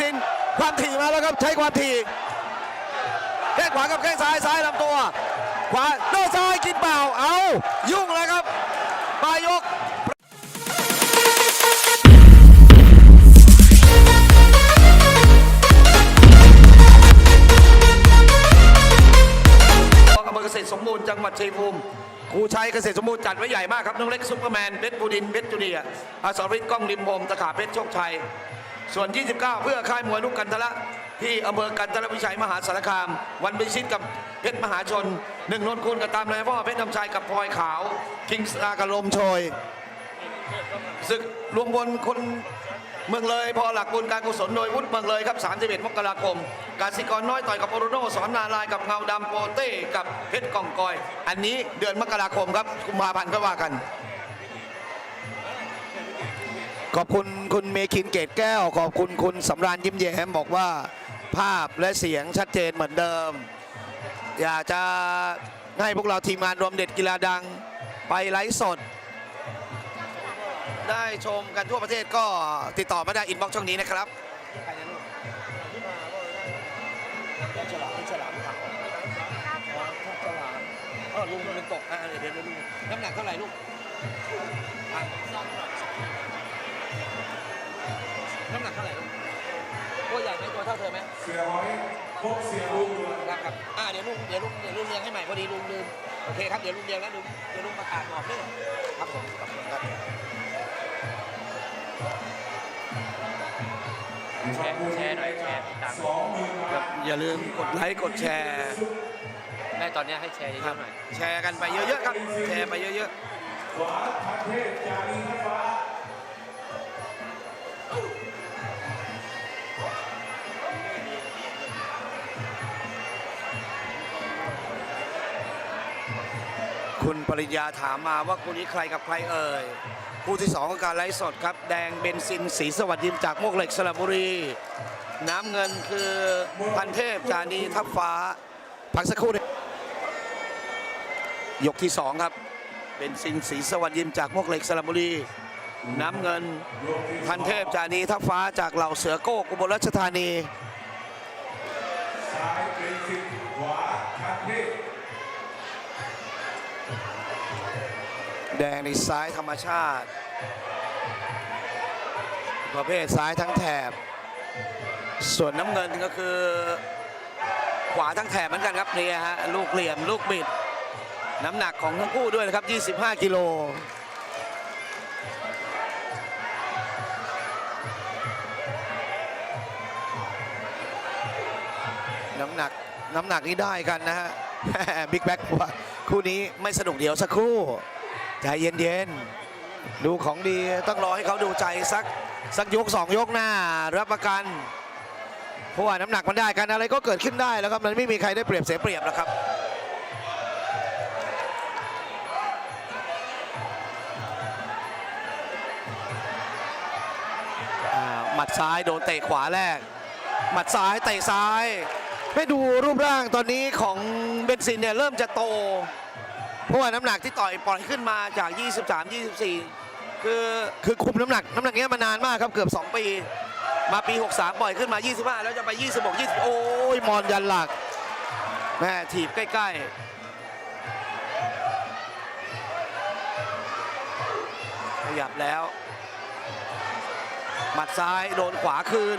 สินความถี่มาแล้วครับใช้ความถี่แข้งขวากับแข้งซ้ายซ้ายลำตัว ขวาโดนซ้ายกินเปล่าเอายุ่งแล้วครับปลายยกอำเภอเกษตรสมบูรณ์จังหวัดชัยภูมิครูชัยเกษตรสมบูรณ์จัดไว้ใหญ่มากครับน้องเล็กซุปเปอร์แมนเพชรบูดินเพชรจุเนียอาสรวิทย์ก้องริมพรมตะขาเพชรโชคชัย ส่วน 29 เพื่อค่ายมวยลูกกันทละที่อำเภอกันทละวิชัยมหาสารคาม วันพิชิตกับเพชรมหาชนหนึ่งนนท์คุณกับตามเลยพ่อเพชรนำชัยกับพลอยขาวคิงสตาร์กับลมโชยศึกรวมพลคนเมืองเลยพอหลักบุญการกุศลโดยวุฒิเมืองเลยครับ 31 มกราคม กาสิกรน้อยต่อยกับโอโรโนสอนนาลายกับเงาดำโปเต้กับเพชรกองกอย อันนี้เดือนมกราคมครับกุมภาพันธ์ก็ว่ากัน ขอบคุณคุณเมคินเกตแก้ว ขอบคุณคุณสำราญยิ้มแย้มบอกว่าภาพและเสียงชัดเจนเหมือนเดิม อยากจะให้พวกเราทีมงานรวมเด็ดกีฬาดังไปไลฟ์สด ได้ชมกันทั่วประเทศก็ติดต่อมาได้อินบ็อกช่องนี้นะครับลุงมันตกอะเดี๋ยวเดี๋ยวลุงน้ำหนักเท่าไหร่ลูก น้ำหนักเท่าไหร่ลูกตัวใหญ่ไหมตัวเท่าเธอไหมเสียหอยพบเสียลุงครับครับอ่าเดี๋ยวลุงเดี๋ยวลุงเดี๋ยวลุงเรียงให้ใหม่พอดีลุงลืมโอเคครับเดี๋ยวลุงเรียงแล้วลุงเดี๋ยวลุงประกาศบอกด้วยครับผมขอบคุณครับแชร์แชร์หน่อยแชร์ติดตามสองหมื่นบาทอย่าลืมกดไลค์กดแชร์ แม่ตอนเนี้ยให้แชร์เยครัอะบๆหน่อยแชร์กันไปเยอะๆครับ แชร์ไปเยอะขวาพันเทพจารีทัพฟ้า คุณปริญญาถามมาว่าคู่นี้ใครกับใครเอ่ยคู่ที่สองของการไลฟ์สดครับ แดงเบนซินสีสวัสดิ์ยิมจากมวกเหล็กสระบุรี น้ำเงินคือพันเทพจานีทับฟ้า พักสักครู่ยกที่สองครับเบนซินสีสวัสดิ์ยิมจากมวกเหล็กสระบุรี น้ำเงินพันเทพจานีทับฟ้าจากเหล่าเสือโก้กุบลรัชธานีซ้ายเป็นสิบขวาพันเทพ แดงในซ้ายธรรมชาติ ประเภทซ้ายทั้งแถบ ส่วนน้ำเงินก็คือ ขวาทั้งแถบเหมือนกันครับเนี่ยฮะลูกเหลี่ยมลูกบิด น้ำหนักของทั้งคู่ด้วยนะครับ 25 กิโลน้ำหนักน้ำหนักนี้ได้กันนะฮะบิ๊กแบ็กว่าคู่นี้ไม่สนุกเดี๋ยวสักครู่ ใจเย็นๆ ดูของดีต้องรอให้เขาดูใจสักสักยกสองยกหน้า รับประกันเพราะว่าน้ำหนักมันได้กันอะไรก็เกิดขึ้นได้แล้วครับมันไม่มีใครได้เปรียบเสียเปรียบแล้วครับหมัดซ้ายโดนเตะขวาแรก หมัดซ้ายเตะซ้ายให้ดูรูปร่างตอนนี้ของเบนซินเนี่ยเริ่มจะโต เพราะว่าน้ำหนักที่ต่อยปล่อยขึ้นมาจาก 23 24 คือคือคุมน้ำหนัก น้ำหนักเนี้ยมานานมากครับเกือบ 2 ปี มาปี 63 ปล่อยขึ้นมา 25 แล้วจะไป 26 20 โอ้ยมอนยันหลักแม่ถีบใกล้ ๆ ขยับแล้ว หมัดซ้ายโดนขวาคืน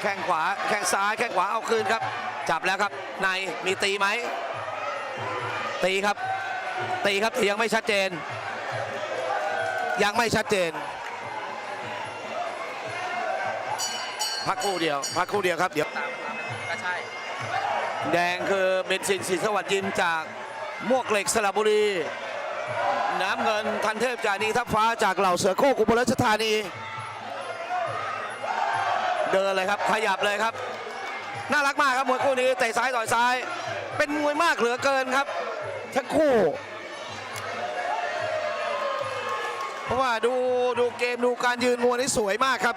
แข้งขวาแข้งซ้ายแข้งขวาเอาคืนครับ จับแล้วครับในมีตีไหมตีครับ ตีครับแต่ยังไม่ชัดเจน ยังไม่ชัดเจน พักครู่เดียว พักครู่เดียวครับเดี๋ยวตามก็ใช่แดงคือเบนซินสีสวัสดิ์ยิมจากมวกเหล็กสระบุรี น้ำเงินทันเทพจานีทัพฟ้าจากเหล่าเสือโคกอุบลราชธานี เดินเลยครับขยับเลยครับ น่ารักมากครับมวยคู่นี้เตะซ้ายต่อยซ้าย เป็นมวยมากเหลือเกินครับทั้งคู่ เพราะว่าดูดูเกมดูการยืนมวยนี่สวยมากครับ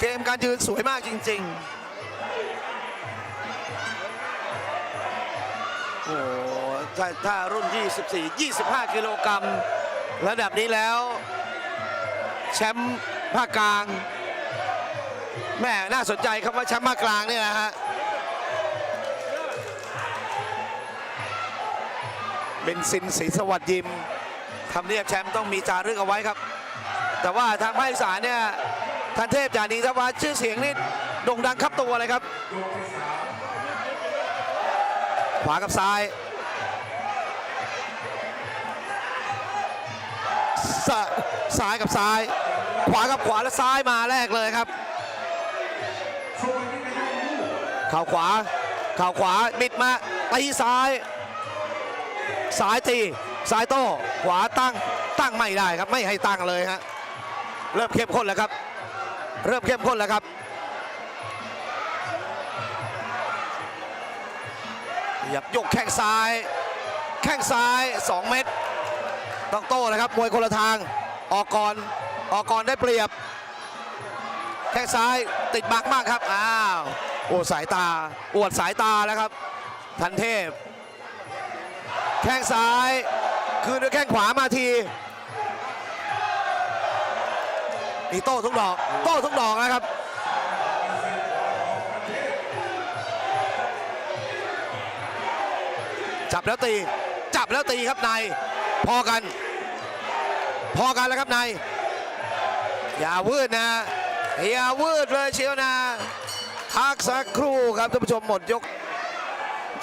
เกมการยืนสวยมากจริง ๆ โอ้โหถ้าถ้ารุ่น 24 25 กิโลกรัมระดับนี้แล้ว แชมป์ภาคกลางแม่น่าสนใจครับว่าแชมป์ภาคกลางเนี่ยนะฮะเบนซินศรีสวัสดิ์ยิม ทำเนียบแชมป์ต้องมีจารึกเอาไว้ครับ แต่ว่าทางภาคอีสานเนี่ยท่านเทพจานีทวัฒชื่อเสียงนี่โด่งดังครับตัวเลยครับ ขวากับซ้ายสซ้ายกับซ้าย ขวากับขวาและซ้ายมาแรกเลยครับข่าวขวาข่าวขวาบิดมาตีซ้าย ซ้ายตีซ้ายโต้ ขวาตั้งตั้งไม่ได้ครับ ไม่ให้ตั้งเลยฮะเริ่มเข้มข้นแล้วครับ เริ่มเข้มข้นแล้วครับหยับยกแข้งซ้าย แข้งซ้าย 2 เม็ดต้องโต้นะครับมวยคนละทางออกก่อนออกก่อนได้เปรียบ แข้งซ้ายติดบักมากครับอ้าวโอ้สายตาอวดสายตาแล้วครับ ทันเทพ แข้งซ้าย คืนด้วยแข้งขวามาทีนี่โต้ทุกดอก โต้ทุกดอกนะครับ จับแล้วตี จับแล้วตีครับนายพอกัน พอกันแล้วครับนายอย่าวืดนะ อย่าวืดเลยเชียวนะพักสักครู่ครับท่านผู้ชมหมดยก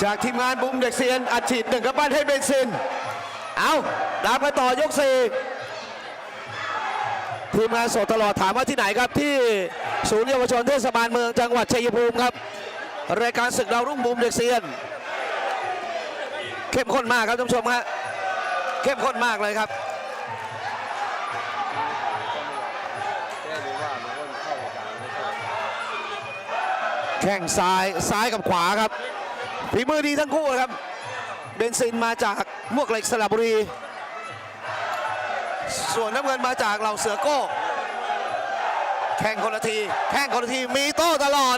จากทีมงานบุ้มเด็กเซียนอัดฉีดหนึ่งกับบ้านให้เบนซิน เอาดาบไปต่อยกสี่ทีมงานสดตลอดถามว่าที่ไหนครับที่ศูนย์เยาวชนเทศบาลเมืองจังหวัดชัยภูมิครับ รายการศึกดาวรุ่งบุมเด็กเซียน เข้มข้นมากครับท่านผู้ชมฮะเข้มข้นมากเลยครับแข้งซ้ายซ้ายกับขวาครับฝีมือดีทั้งคู่ครับ เบนซินมาจากมวกเหล็กสระบุรี ส่วนน้ำเงินมาจากเหล่าเสือโก้ แข่งคนละที แข่งคนละทีมีโต้ตลอด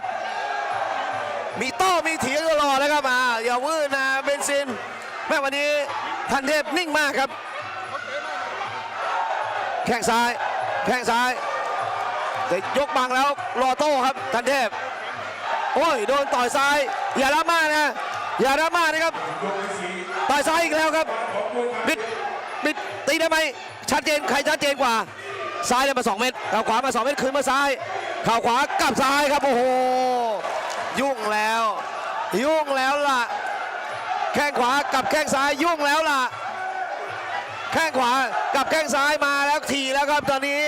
มีโต้มีเถียงตลอดนะครับอ่าอย่าวืดนะเบนซิน แม่วันนี้ทันเทพนิ่งมากครับ แข้งซ้าย แข้งซ้ายแต่ยกบังแล้วรอโต้ครับทันเทพ โอ้ย โดนต่อยซ้าย อย่ารับมากนะ อย่ารับมากนะครับต่อยซ้ายอีกแล้วครับบิดบิดตีได้ไหมชัดเจนใครชัดเจนกว่า ซ้ายเลยมา 2 เม็ดเข่าขวามา 2 เม็ดคืนมาซ้ายเข่าขวากลับซ้ายครับ โอ้โห ยุ่งแล้ว ยุ่งแล้วล่ะ แข้งขวากับแข้งซ้ายยุ่งแล้วล่ะ แข้งขวากับแข้งซ้ายมาแล้วทีแล้วครับตอนนี้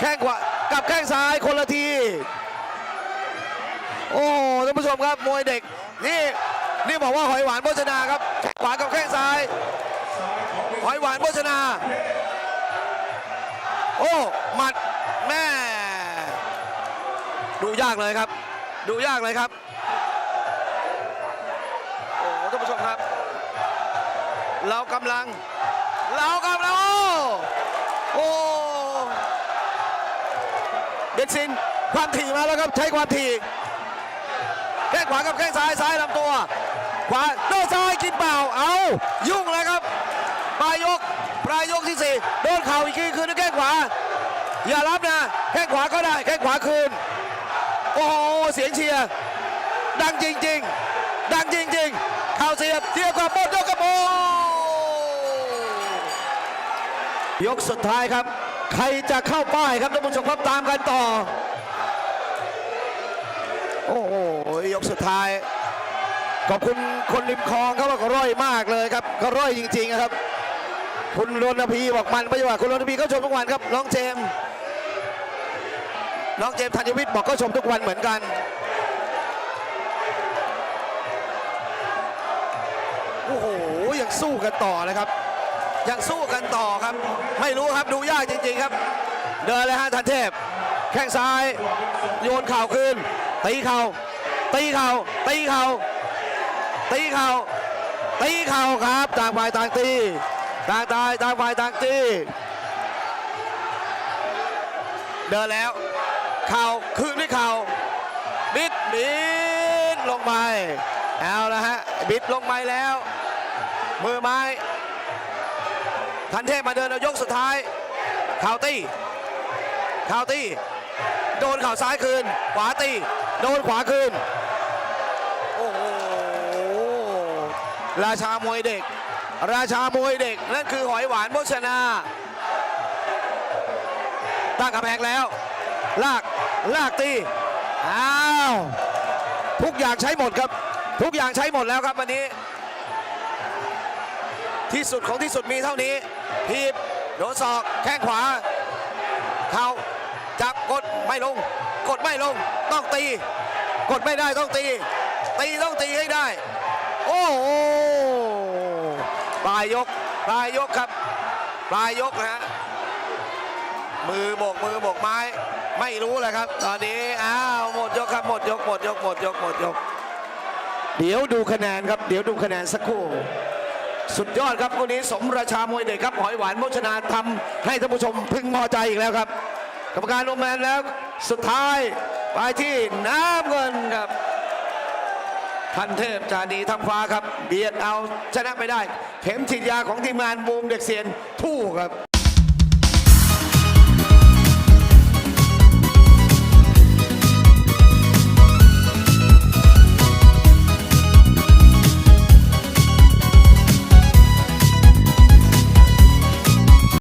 แข้งขวากับแข้งซ้ายคนละที โอ้ท่านผู้ชมครับมวยเด็กนี่ นี่บอกว่าหอยหวานโภชนาครับแข้งขวากับแข้งซ้าย หอยหวานโภชนา โอ้หมัดแม่ดูยากเลยครับ ดูยากเลยครับโอ้ท่านผู้ชมครับ เรากำลัง เรากำลังโอ้โอ้เบนซินความถี่มาแล้วครับใช้ความถี่แข้งขวากับแข้งซ้ายซ้ายลำตัว ขวาโดนซ้ายกินเปล่าเอายุ่งเลยครับปลายยกปลายยกที่สี่โดนเข่าอีกทีคืนด้วยแข้งขวา อย่ารับนะแข้งขวาก็ได้แข้งขวาคืน โอ้โหเสียงเชียร์ดังจริง ๆ ดังจริง ๆ เข่าเสียบเทียบกับหมดยกกระโปงยกสุดท้ายครับ ใครจะเข้าป้ายครับท่านผู้ชมครับตามกันต่อ โอ้โหยกสุดท้าย ขอบคุณคนริมคลองครับว่าเขาร่อยมากเลยครับเขาร่อยจริงๆครับ คุณรณพีบอกมันไม่ว่าคุณรณพีก็ชมทุกวันครับ น้องเจมส์น้องเจมส์ธัญวิทย์บอกก็ชมทุกวันเหมือนกันโอ้โหยังสู้กันต่อเลยครับ ยังสู้กันต่อครับ ไม่รู้ครับดูยากจริงๆครับ เดินเลยฮะทันเทพ แข้งซ้าย โยนเข่าคืนตีเข่าตีเข่าตีเข่า ตีเข่าตีเข่าครับต่างฝ่ายต่างตีต่างตายต่างฝ่ายต่างตีเดินแล้ว เข่าคืนด้วยเข่าบิดบิดลงไปเอาละฮะบิดลงไปแล้ว มือไม้ทันเทพมาเดินเอายกสุดท้ายเข่าตี้ข่าตีโดนเข่าซ้ายคืน ขวาตีโดนขวาคืนโอ้โห ราชามวยเด็ก ราชามวยเด็ก นั่นคือหอยหวานโภชนา ตั้งกระแพงแล้ว ลาก ลากตี อ้าว ทุกอย่างใช้หมดครับ ทุกอย่างใช้หมดแล้วครับวันนี้ ที่สุดของที่สุดมีเท่านี้ทีบโดนศอก แข้งขวา เข่า จับกดไม่ลง กดไม่ลง ต้องตี กดไม่ได้ต้องตี ตีต้องตีให้ได้ โอ้โหปลายยกปลายยกครับปลายยกนะฮะมือโบกมือโบกไม้ ไม่รู้เลยครับ ตอนนี้อ้าวหมดยกครับหมดยกหมดยกหมดยกหมดยก เดี๋ยวดูคะแนนครับ เดี๋ยวดูคะแนนสักครู่ สุดยอดครับวันนี้สมราชามวยเด็กครับหอยหวานโมชนาทำให้ท่านผู้ชมพึงพอใจอีกแล้วครับ กรรมการลงแนนแล้วสุดท้ายไปที่น้ำเงินครับ พันเทพจานีทัพฟ้าครับ เบียดเอาชนะไปได้ เข็มฉีดยาของทีมงานบูมเด็กเซียนทู่ครับ